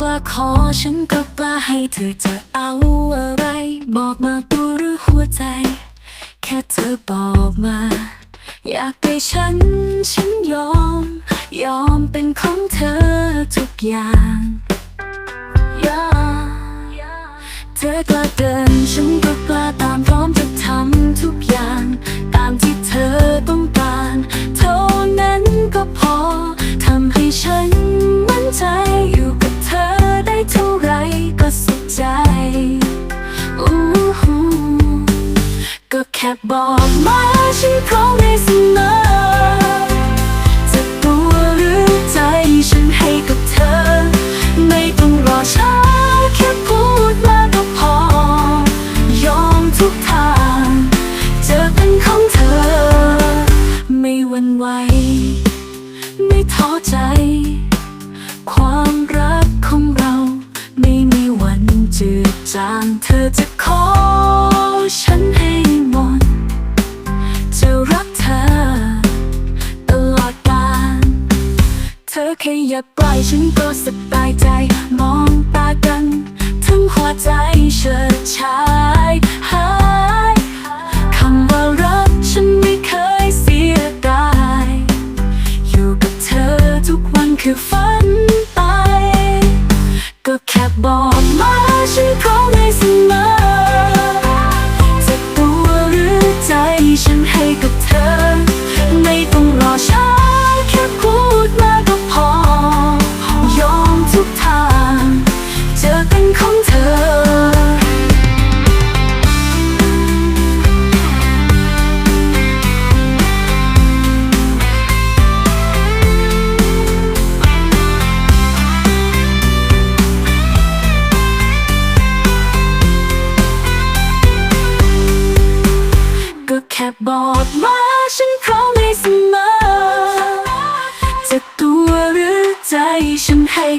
ปลาขอฉันก็ปลาให้เธอจะเอาอะไร บอกมาตัวหรือหัวใจ แค่เธอบอกมา อยากได้ฉัน ฉันยอม ยอมเป็นของเธอทุกอย่างเธอกล้าเดินฉัน แค่บอกมาฉันพร้อมได้เสมอจะตัวหรือใจฉันให้กับเธอ ไม่ต้องรอช้าแค่พูดมาก็พอ ยอมทุกทางจะเป็นของเธอ ไม่หวั่นไหวไม่ท้อใจ ความรักของเราไม่มีวันจืดจางเธอจะ อแค่อย่าปล่อยฉันก็สบายใจ มองตากัน ทั้งหัวใจเฉิดฉายหายคำว่ารักฉันไม่เคยเสียดายอยู่กับเธอทุกวันคือฝันไป ก็แค่บอก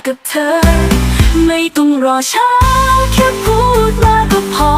กับเธอ ไม่ต้องรอช้าแค่พูดมาก็พอ